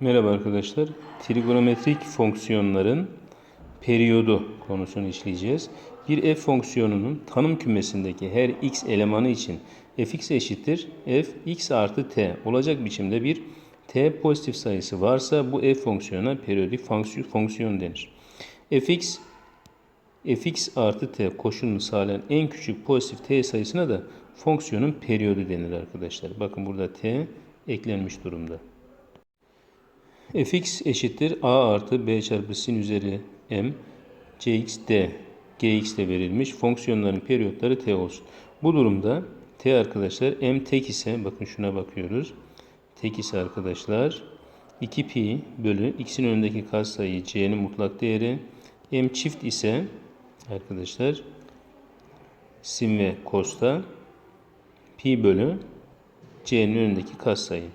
Merhaba arkadaşlar. Trigonometrik fonksiyonların periyodu konusunu işleyeceğiz. Bir f fonksiyonunun tanım kümesindeki her x elemanı için fx eşittir f x artı t olacak biçimde bir t pozitif sayısı varsa bu f fonksiyona periyodik fonksiyon, denir. fx fx artı t koşulunu sağlayan en küçük pozitif t sayısına da fonksiyonun periyodu denir arkadaşlar. Bakın burada t eklenmiş durumda fx eşittir a artı b çarpı sin üzeri m cx d gx de verilmiş. Fonksiyonların periyotları t olsun. Bu durumda t arkadaşlar m tek ise bakın şuna bakıyoruz. Tek ise arkadaşlar 2 pi bölü x'in önündeki katsayı c'nin mutlak değeri m çift ise arkadaşlar sin ve cos'ta pi bölü c'nin önündeki katsayı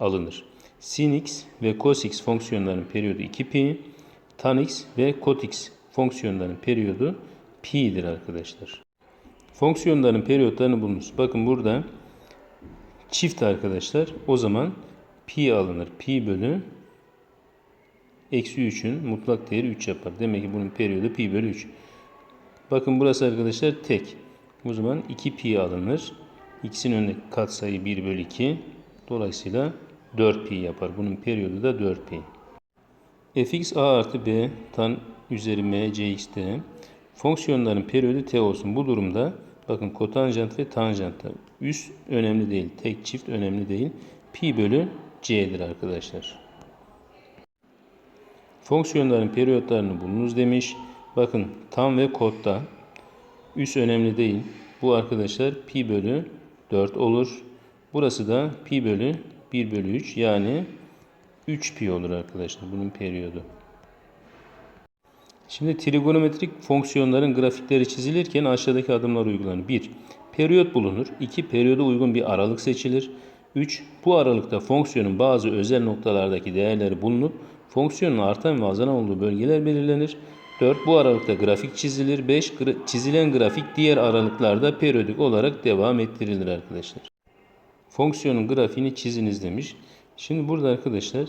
alınır. Sin x ve cos x fonksiyonların periyodu 2pi, tan x ve cot x fonksiyonların periyodu pi'dir arkadaşlar. Fonksiyonların periyotlarını bulunuz. Bakın burada çift arkadaşlar. O zaman pi alınır. Pi bölü eksi 3'ün mutlak değeri 3 yapar. Demek ki bunun periyodu pi bölü 3. Bakın burası arkadaşlar tek. O zaman 2 pi alınır. X'in önündeki katsayı 1 bölü 2. Dolayısıyla 4pi yapar. Bunun periyodu da 4pi. fx a artı b tan üzeri m cx'te fonksiyonların periyodu t olsun. Bu durumda bakın kotanjant ve tanjant üst önemli değil. Tek çift önemli değil. Pi bölü c'dir arkadaşlar. Fonksiyonların periyotlarını bulunuz demiş. Bakın tan ve kotta üst önemli değil. Bu arkadaşlar pi bölü 4 olur. Burası da pi bölü 1 bölü 3 yani 3 pi olur arkadaşlar bunun periyodu. Şimdi trigonometrik fonksiyonların grafikleri çizilirken aşağıdaki adımlar uygulanır. 1. Periyot bulunur. 2. Periyoda uygun bir aralık seçilir. 3. Bu aralıkta fonksiyonun bazı özel noktalardaki değerleri bulunup fonksiyonun artan ve azalan olduğu bölgeler belirlenir. 4. Bu aralıkta grafik çizilir. 5. Çizilen grafik diğer aralıklarda periyodik olarak devam ettirilir arkadaşlar. Fonksiyonun grafiğini çiziniz demiş. Şimdi burada arkadaşlar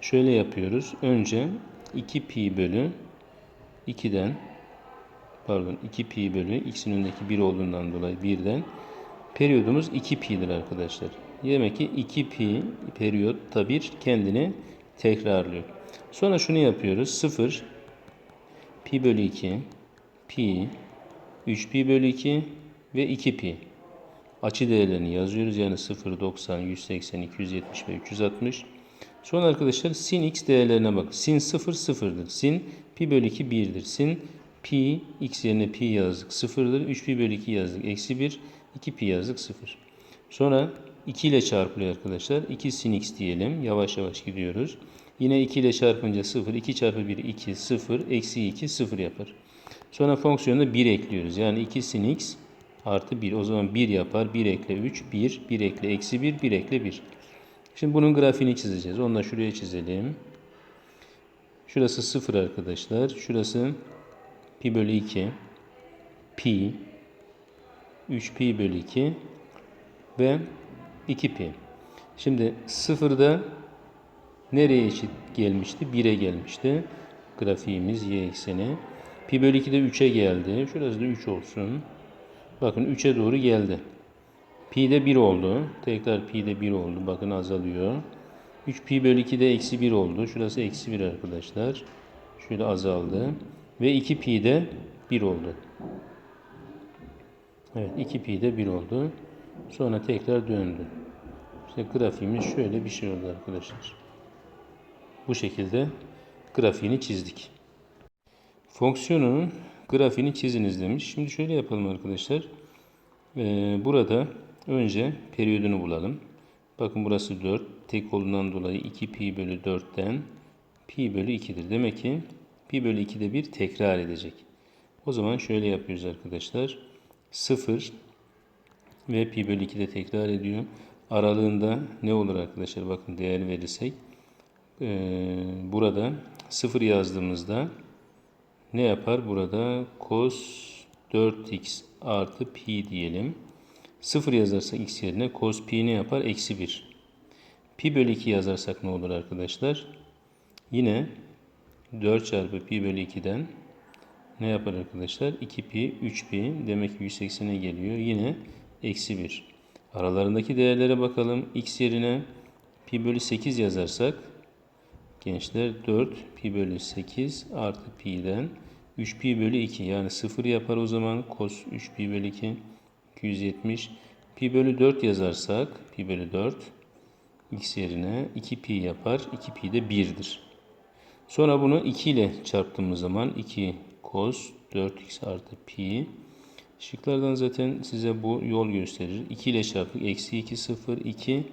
şöyle yapıyoruz. Önce 2 pi bölü 2'den pardon 2 pi bölü x'in önündeki 1 olduğundan dolayı 1'den periyodumuz 2 pi'dir arkadaşlar. Demek ki 2 pi periyotta bir kendini tekrarlıyor. Sonra şunu yapıyoruz. 0 pi bölü 2 pi 3 pi bölü 2 ve 2 pi. Açı değerlerini yazıyoruz. Yani 0, 90, 180, 270 ve 360. Sonra arkadaşlar sin x değerlerine bak. Sin 0 sıfırdır. Sin pi bölü 2 1'dir. Sin pi x yerine pi yazdık sıfırdır. 3 pi bölü 2 yazdık. Eksi 1. 2 pi yazdık 0. Sonra 2 ile çarpılıyor arkadaşlar. 2 sin x diyelim. Yavaş yavaş gidiyoruz. Yine 2 ile çarpınca 0. 2 çarpı 1 2 0. Eksi 2 0 yapar. Sonra fonksiyonda 1 ekliyoruz. Yani 2 sin x artı 1. O zaman 1 yapar. 1 ekle 3, 1. 1 ekle eksi 1, 1 ekle 1. Şimdi bunun grafiğini çizeceğiz. Onu da şuraya çizelim. Şurası 0 arkadaşlar. Şurası pi bölü 2. Pi. 3 pi bölü 2. Ve 2 pi. Şimdi 0'da nereye eşit gelmişti? 1'e gelmişti. Grafiğimiz y ekseni. Pi bölü 2 de 3'e geldi. Şurası da 3 olsun. Bakın 3'e doğru geldi. Pi de 1 oldu. Tekrar pi de 1 oldu. Bakın azalıyor. 3 pi bölü 2 de eksi 1 oldu. Şurası eksi 1 arkadaşlar. Şöyle azaldı. Ve 2 pi de 1 oldu. Evet 2 pi de 1 oldu. Sonra tekrar döndü. İşte grafiğimiz şöyle bir şey oldu arkadaşlar. Bu şekilde grafiğini çizdik. Fonksiyonun grafiğini çiziniz demiş. Şimdi şöyle yapalım arkadaşlar. Ee, burada önce periyodunu bulalım. Bakın burası 4. Tek olduğundan dolayı 2 pi bölü 4'ten pi bölü 2'dir. Demek ki pi bölü 2'de bir tekrar edecek. O zaman şöyle yapıyoruz arkadaşlar. 0 ve pi bölü 2'de tekrar ediyor. Aralığında ne olur arkadaşlar? Bakın değer verirsek. Ee, burada 0 yazdığımızda ne yapar? Burada cos 4x artı pi diyelim. 0 yazarsa x yerine cos pi ne yapar? Eksi 1. Pi bölü 2 yazarsak ne olur arkadaşlar? Yine 4 çarpı pi bölü 2'den ne yapar arkadaşlar? 2 pi, 3 pi demek ki 180'e geliyor. Yine eksi 1. Aralarındaki değerlere bakalım. X yerine pi bölü 8 yazarsak gençler 4 pi bölü 8 artı pi'den 3 pi bölü 2 yani 0 yapar o zaman cos 3 pi bölü 2 270 pi bölü 4 yazarsak pi bölü 4 x yerine 2 pi yapar 2 pi de 1'dir. Sonra bunu 2 ile çarptığımız zaman 2 cos 4x artı pi. Şıklardan zaten size bu yol gösterir. 2 ile çarptık. Eksi 2 0 2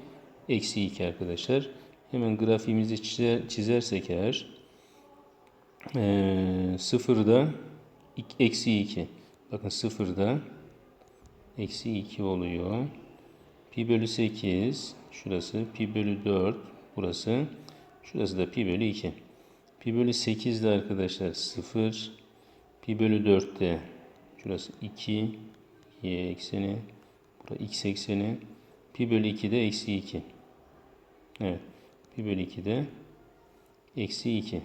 eksi 2 arkadaşlar. Hemen grafiğimizi çizer, çizersek eğer ee, sıfırda eksi 2. Bakın sıfırda eksi 2 oluyor. Pi bölü 8 şurası pi bölü 4 burası. Şurası da pi bölü 2. Pi bölü 8 de arkadaşlar 0. Pi bölü 4 de şurası 2. Y ekseni. Burada x ekseni. Pi bölü 2 de eksi 2. Evet. Pi bölü 2 de eksi 2.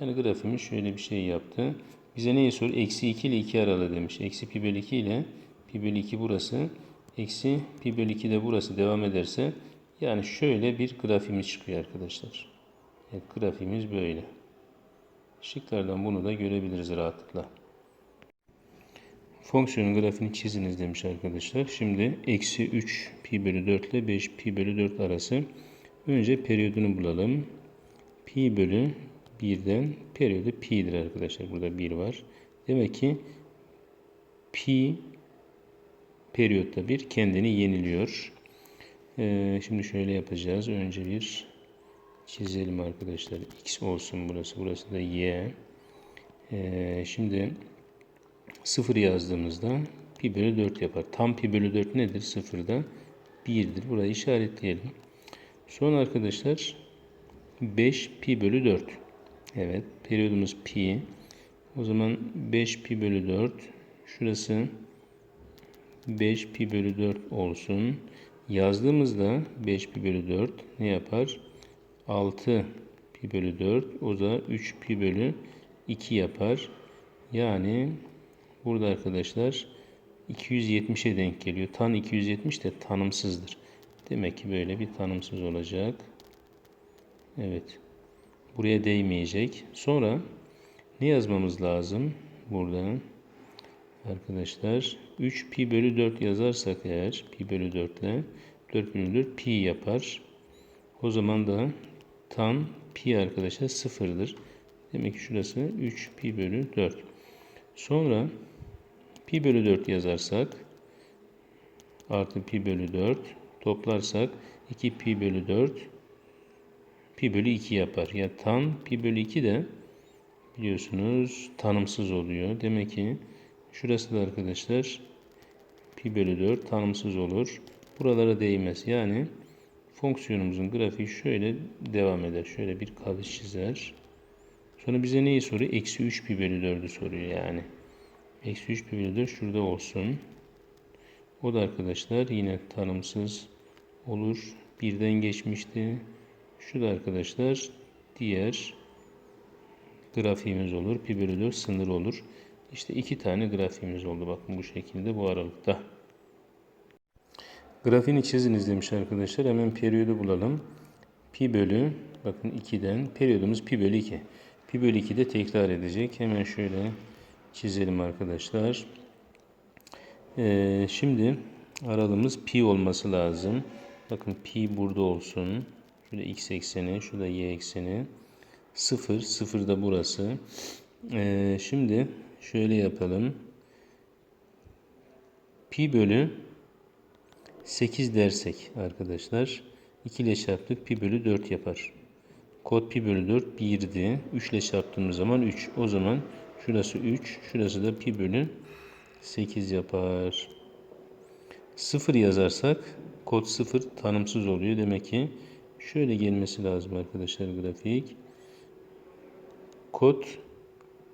Yani grafimiz şöyle bir şey yaptı. Bize neyi soruyor? Eksi 2 ile 2 aralığı demiş. Eksi pi bölü 2 ile pi bölü 2 burası. Eksi pi bölü 2 de burası devam ederse yani şöyle bir grafimiz çıkıyor arkadaşlar. Evet, grafimiz böyle. Şıklardan bunu da görebiliriz rahatlıkla. Fonksiyonun grafiğini çiziniz demiş arkadaşlar. Şimdi eksi 3 pi bölü 4 ile 5 pi bölü 4 arası. Önce periyodunu bulalım. Pi bölü 1'den periyodu pi'dir arkadaşlar. Burada 1 var. Demek ki pi periyotta bir kendini yeniliyor. Ee, şimdi şöyle yapacağız. Önce bir çizelim arkadaşlar. X olsun burası. Burası da Y. Ee, şimdi 0 yazdığımızda pi bölü 4 yapar. Tam pi bölü 4 nedir? 0'da 1'dir. Burayı işaretleyelim. Sonra arkadaşlar 5 pi bölü 4. Evet. Periyodumuz pi. O zaman 5 pi bölü 4. Şurası 5 pi bölü 4 olsun. Yazdığımızda 5 pi bölü 4 ne yapar? 6 pi bölü 4 o da 3 pi bölü 2 yapar. Yani burada arkadaşlar 270'e denk geliyor. Tan 270 de tanımsızdır. Demek ki böyle bir tanımsız olacak. Evet. Buraya değmeyecek. Sonra ne yazmamız lazım? Buradan arkadaşlar 3 pi bölü 4 yazarsak eğer pi bölü 4 ile 4 bölü 4 pi yapar. O zaman da tan pi arkadaşlar sıfırdır. Demek ki şurası 3 pi bölü 4. Sonra pi bölü 4 yazarsak artı pi bölü 4 toplarsak 2 pi bölü 4 pi bölü 2 yapar. Ya tan pi bölü 2 de biliyorsunuz tanımsız oluyor. Demek ki şurası da arkadaşlar pi bölü 4 tanımsız olur. Buralara değmez. Yani fonksiyonumuzun grafiği şöyle devam eder. Şöyle bir kavis çizer. Sonra bize neyi soruyor? Eksi 3 pi bölü 4'ü soruyor yani. Eksi 3 pi bölü 4 şurada olsun. O da arkadaşlar yine tanımsız olur. Birden geçmişti. Şu da arkadaşlar diğer grafiğimiz olur. Pi bölü 4 sınır olur. İşte iki tane grafiğimiz oldu. Bakın bu şekilde bu aralıkta. Grafiğini çiziniz demiş arkadaşlar. Hemen periyodu bulalım. Pi bölü bakın 2'den periyodumuz pi bölü 2. Pi bölü 2 de tekrar edecek. Hemen şöyle çizelim arkadaşlar. Ee, şimdi aralığımız pi olması lazım. Bakın pi burada olsun. Şurada x ekseni, şurada y ekseni. 0, 0 da burası. Ee, şimdi şöyle yapalım. Pi bölü 8 dersek arkadaşlar 2 ile çarptık pi bölü 4 yapar. Kod pi bölü 4 1'di. 3 ile çarptığımız zaman 3. O zaman şurası 3. Şurası da pi bölü 8 yapar. 0 yazarsak kod 0 tanımsız oluyor. Demek ki şöyle gelmesi lazım arkadaşlar grafik. Kod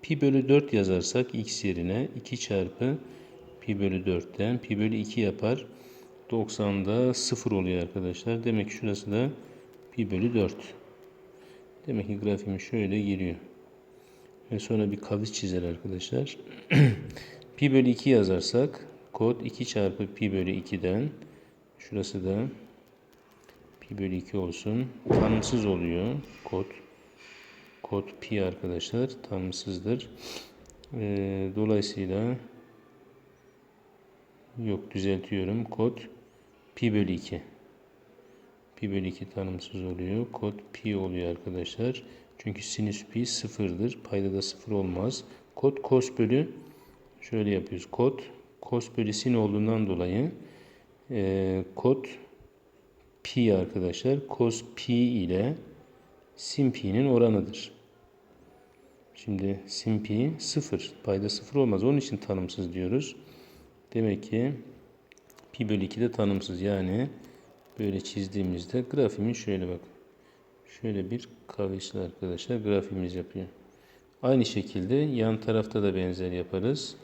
pi bölü 4 yazarsak x yerine 2 çarpı pi bölü 4'ten pi bölü 2 yapar. 90'da 0 oluyor arkadaşlar. Demek ki şurası da pi bölü 4. Demek ki grafiğim şöyle giriyor. Ve sonra bir kavis çizer arkadaşlar. pi bölü 2 yazarsak kod 2 çarpı pi bölü 2'den şurası da pi bölü 2 olsun. Tanımsız oluyor kod. Kod pi arkadaşlar tanımsızdır. Ee, dolayısıyla yok düzeltiyorum. Kod pi bölü 2. Pi bölü 2 tanımsız oluyor. Kod pi oluyor arkadaşlar. Çünkü sinüs pi sıfırdır. Payda da sıfır olmaz. Kod cos bölü şöyle yapıyoruz. Kod cos bölü sin olduğundan dolayı e, kod pi arkadaşlar cos pi ile sin pi'nin oranıdır. Şimdi sin pi sıfır. Payda sıfır olmaz. Onun için tanımsız diyoruz. Demek ki pi bölü 2 de tanımsız. Yani böyle çizdiğimizde grafiğimiz şöyle bak. Şöyle bir kavisli arkadaşlar grafimiz yapıyor. Aynı şekilde yan tarafta da benzer yaparız.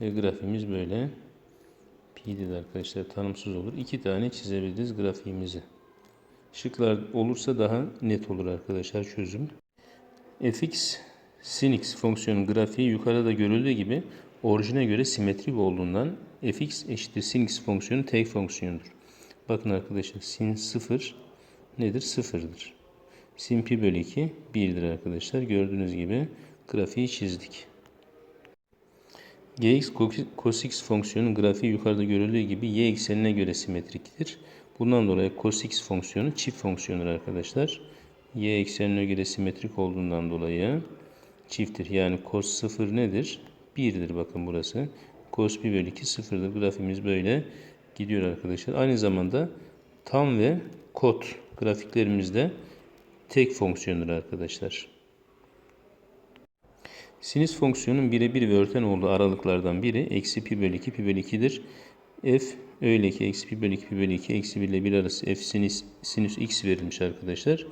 Ve grafimiz böyle. Pi'de de arkadaşlar tanımsız olur. İki tane çizebiliriz grafiğimizi. Şıklar olursa daha net olur arkadaşlar çözüm. fx sin x fonksiyonun grafiği yukarıda görüldüğü gibi orijine göre simetrik olduğundan fx eşittir sin x fonksiyonu tek fonksiyondur. Bakın arkadaşlar sin 0 nedir? Sıfırdır. Sin pi bölü 2 1'dir arkadaşlar. Gördüğünüz gibi grafiği çizdik. Gx cos fonksiyonun grafiği yukarıda görüldüğü gibi y eksenine göre simetriktir. Bundan dolayı cos fonksiyonu çift fonksiyondur arkadaşlar. Y eksenine göre simetrik olduğundan dolayı çifttir. Yani cos 0 nedir? 1'dir bakın burası. Cos pi bölü 2 sıfırdır. Grafimiz böyle gidiyor arkadaşlar. Aynı zamanda tam ve kot grafiklerimizde tek fonksiyondur arkadaşlar. Sinüs fonksiyonun birebir ve örten olduğu aralıklardan biri eksi pi bölü 2 pi bölü 2'dir. f öyle ki eksi pi bölü 2 pi bölü 2 eksi 1 ile 1 arası f sinüs, sinüs x verilmiş arkadaşlar.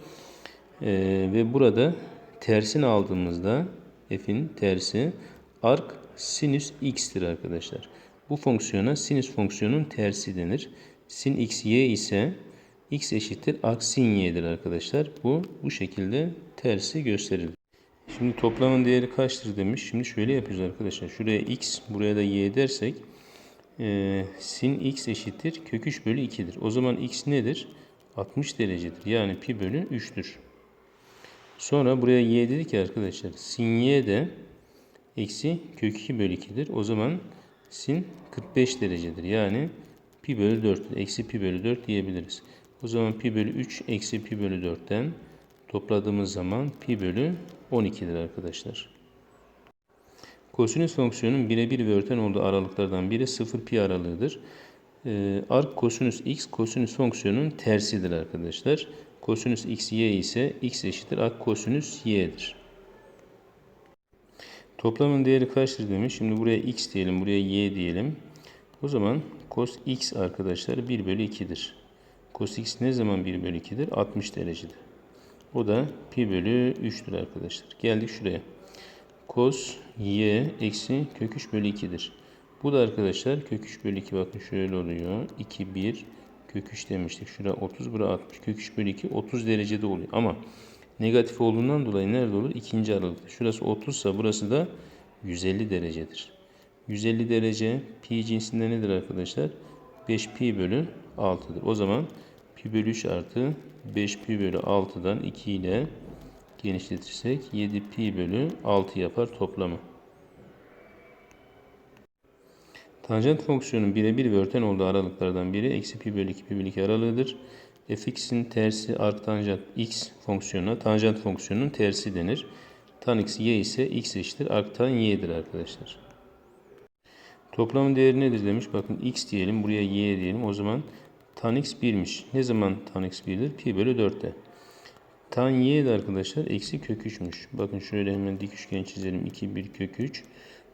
Ee, ve burada tersini aldığımızda f'in tersi arc sinüs x'tir arkadaşlar. Bu fonksiyona sinüs fonksiyonun tersi denir. Sin x y ise x eşittir arc sin y'dir arkadaşlar. Bu bu şekilde tersi gösterilir. Şimdi toplamın değeri kaçtır demiş. Şimdi şöyle yapıyoruz arkadaşlar. Şuraya x, buraya da y dersek e, sin x eşittir kök 3 bölü 2'dir. O zaman x nedir? 60 derecedir. Yani pi bölü 3'tür. Sonra buraya y dedik ya arkadaşlar. Sin y de eksi kök 2 bölü 2'dir. O zaman sin 45 derecedir. Yani pi bölü 4. Eksi pi bölü 4 diyebiliriz. O zaman pi bölü 3 eksi pi bölü 4'ten topladığımız zaman pi bölü 12'dir arkadaşlar. Kosinüs fonksiyonun birebir ve örten olduğu aralıklardan biri 0 pi aralığıdır. Ee, arc kosinüs x kosinüs fonksiyonun tersidir arkadaşlar. Kosinüs x y ise x eşittir arc kosinüs y'dir. Toplamın değeri kaçtır demiş. Şimdi buraya x diyelim, buraya y diyelim. O zaman cos x arkadaşlar 1 bölü 2'dir. Cos x ne zaman 1 bölü 2'dir? 60 derecedir. O da pi bölü 3'tür arkadaşlar. Geldik şuraya. Cos y eksi kök 3 bölü 2'dir. Bu da arkadaşlar kök 3 bölü 2 bakın şöyle oluyor. 2 1 kök 3 demiştik. Şurada 30 bura 60. Kök 3 bölü 2 30 derecede oluyor. Ama negatif olduğundan dolayı nerede olur? İkinci aralıkta. Şurası 30 ise burası da 150 derecedir. 150 derece pi cinsinde nedir arkadaşlar? 5 pi bölü 6'dır. O zaman pi bölü 3 artı 5 pi bölü 6'dan 2 ile genişletirsek 7 pi bölü 6 yapar toplamı. Tanjant fonksiyonun birebir ve örten olduğu aralıklardan biri eksi pi bölü 2 pi bölü 2 aralığıdır. fx'in tersi arctanjant x fonksiyonuna tanjant fonksiyonunun tersi denir. Tan x y ise x eşittir arctan y'dir arkadaşlar. Toplamın değeri nedir demiş. Bakın x diyelim buraya y diyelim. O zaman tan x 1'miş. Ne zaman tan x 1'dir? Pi bölü 4'te. Tan y de arkadaşlar eksi kök 3'müş. Bakın şöyle hemen dik üçgen çizelim. 2 1 kök 3.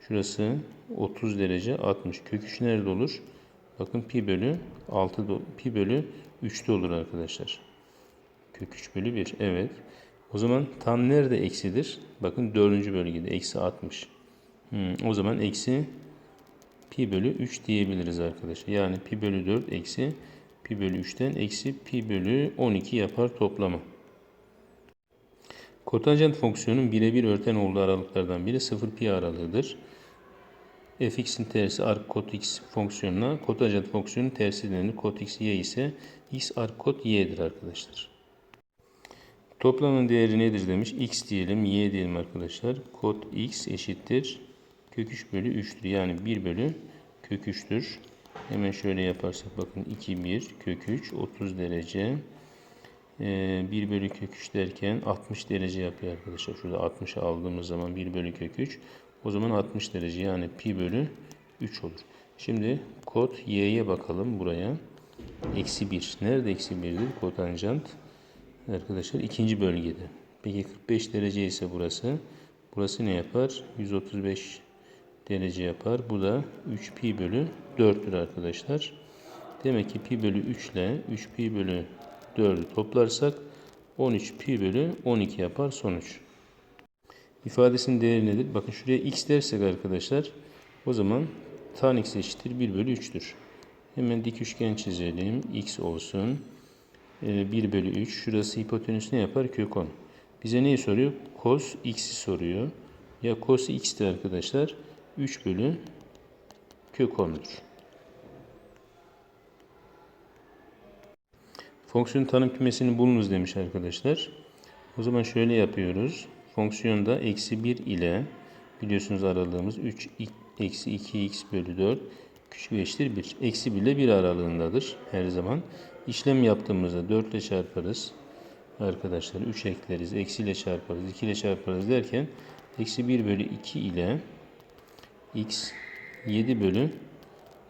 Şurası 30 derece 60. Kök 3 nerede olur? Bakın pi bölü 6 pi bölü 3'te olur arkadaşlar. Kök 3 bölü 1. Evet. O zaman tan nerede eksidir? Bakın 4. bölgede eksi 60. Hmm, o zaman eksi pi bölü 3 diyebiliriz arkadaşlar. Yani pi bölü 4 eksi pi bölü 3'ten eksi pi bölü 12 yapar toplamı. Kotanjant fonksiyonun birebir örten olduğu aralıklardan biri 0 pi aralığıdır. fx'in tersi arc kot x fonksiyonuna kotanjant fonksiyonun tersi denir. Kot x y ise x arc kot y'dir arkadaşlar. Toplamın değeri nedir demiş. x diyelim, y diyelim arkadaşlar. Kot x eşittir. Kök 3 bölü 3'tür. Yani 1 bölü kök 3'tür. Hemen şöyle yaparsak bakın 2 1 kök 3 30 derece. Ee, 1 bölü kök 3 derken 60 derece yapıyor arkadaşlar. Şurada 60'ı aldığımız zaman 1 bölü kök 3. O zaman 60 derece yani pi bölü 3 olur. Şimdi kod y'ye bakalım buraya. Eksi 1. Nerede eksi 1'dir? Kotanjant. Arkadaşlar ikinci bölgede. Peki 45 derece ise burası. Burası ne yapar? 135 derece yapar. Bu da 3 pi bölü 4'tür arkadaşlar. Demek ki pi bölü 3 ile 3 pi bölü 4'ü toplarsak 13 pi bölü 12 yapar sonuç. İfadesinin değeri nedir? Bakın şuraya x dersek arkadaşlar o zaman tan x eşittir 1 bölü 3'tür. Hemen dik üçgen çizelim. x olsun. 1 bölü 3. Şurası hipotenüs ne yapar? Kök 10. Bize neyi soruyor? Cos x'i soruyor. Ya cos x'ti arkadaşlar. 3 bölü kök 10'dur. Fonksiyon tanım kümesini bulunuz demiş arkadaşlar. O zaman şöyle yapıyoruz. Fonksiyonda eksi 1 ile biliyorsunuz aralığımız 3 eksi 2x bölü 4 küçük eşittir 1. Eksi 1 ile 1 aralığındadır her zaman. İşlem yaptığımızda 4 ile çarparız. Arkadaşlar 3 ekleriz. Eksi ile çarparız. 2 ile çarparız derken eksi 1 bölü 2 ile x 7 bölü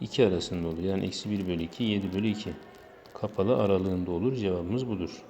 2 arasında olur. Yani eksi 1 bölü 2 7 bölü 2 kapalı aralığında olur. Cevabımız budur.